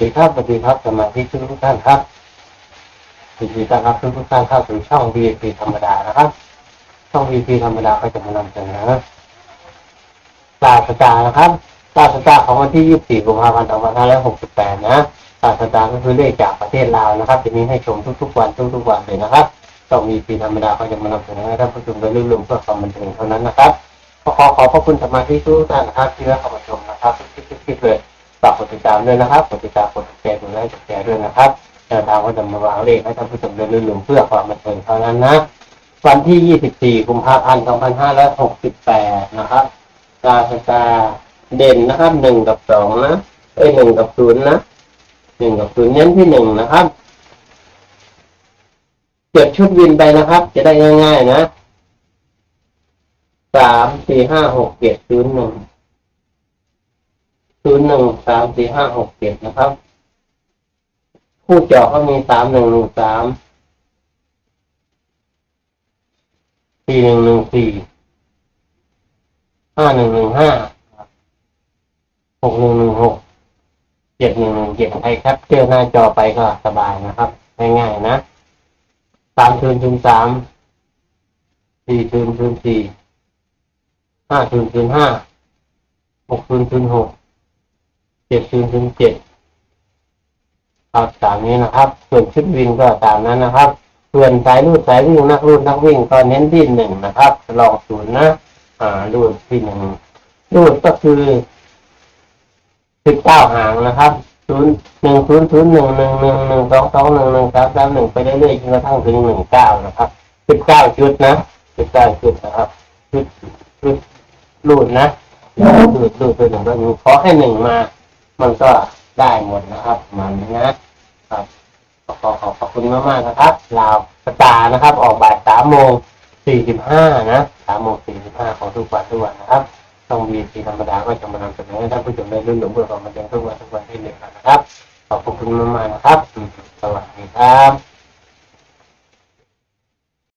ดีครับสวัสดีครับสมาชิกทุกท่านครับยินดีต้อนรับทุกทุกท่านเข้าสู่ช่อง VIP ธรรมดานะครับ ช่อง VIP ธรรมดาก็จะมานำเสนอศาสตรานะครับศาสตราของวันที่ 24กุมภาพันธ์2568 นะศาสตราก็คือเลขจากประเทศลาวนะครับ จะมีให้ชมทุกๆวันทุกๆวันเลยนะครับ ช่อง VIP ธรรมดาก็จะมานำเสนอให้ท่านผู้ชมได้รื่นรมเพื่อความบันเทิงเท่านั้นนะครับขอขอบพระคุณสมาชิกทุกท่านนะครับที่ได้เข้ามาชมนะครับทุกๆเลย ฝากกดติดตามด้วยนะครับ กดติดตามกดแชร์กดไลค์กดแชร์ด้วยนะครับแนวทางก็จะมาวางเลขให้ท่านผู้ชมได้ลืมเพื่อความบันเทิงเท่านั้นนะ วันที่ 24 กุมภาพันธ์ 2568 นะครับกาสตาเด่นนะครับ 1 กับ 2 นะ เอ้ย 1 กับ 0 นะ 1 กับ 0 เน้นที่ 1 นะครับเก็บชุดวินไปนะครับ จะได้ง่ายๆนะสามสี่ห้าหกเจ็ด ศูนย์หนึ่งสามสี่ห้าหกเจ็ดนะครับผู้เจาะก็มีสามหนึ่งหนึ่งสามสี่หนึ่งหนึ่งสี่ห้าหนึ่งหนึ่งห้าหกหนึ่งหนึ่งหกเจ็ดหนึ่งหนึ่งเจ็ดใครครับเจอหน้าจอไปก็สบายนะครับ ง่ายๆนะสามคืนคืนสามสี่คืนคืนสี่ห้าคืนคืนห้าหกคืนคืนหก เจ็ดศูนย์ถึงเจ็ดเอาตามนี้นะครับ ส่วนชุดวิ่งก็ตามนั้นนะครับ ส่วนสายรูดสายวิ่งนักรูดนักวิ่งก็เน้นที่หนึ่งนะครับลองศูนย์นะอ่ารูดที่หนึ่งรูดก็คือสิบเก้าหางนะครับศูนย์หนึ่งศูนย์ศูนย์หนึ่งหนึ่งหนึ่งหนึ่งสองสองหนึ่งหนึ่งสามสามหนึ่งไปเรื่อยๆจนกระทั่งถึงหนึ่งเก้านะครับสิบเก้าชุดนะสิบเก้าชุดนะครับชุดชุดรูดนะรูดรูดไปหนึ่งก็มีขอแค่หนึ่งมา มันก็ได้หมดนะครับมันนะครับขอขอขอบคุณมากๆนะครับลาวสตาร์นะครับ ออกบ่ายสามโมงสี่สิบห้านะสามโมงสี่สิบห้าของทุกวันทุกวันนะครับต้องมีสีธรรมดาก็จะมานำเสนอให้ท่านผู้ชมได้รุ่นหลงเบื่อความบันเทิงทุกวันทุกวันที่หนึ่งนะครับ ขอบคุณมากๆนะครับ สวัสดีครับ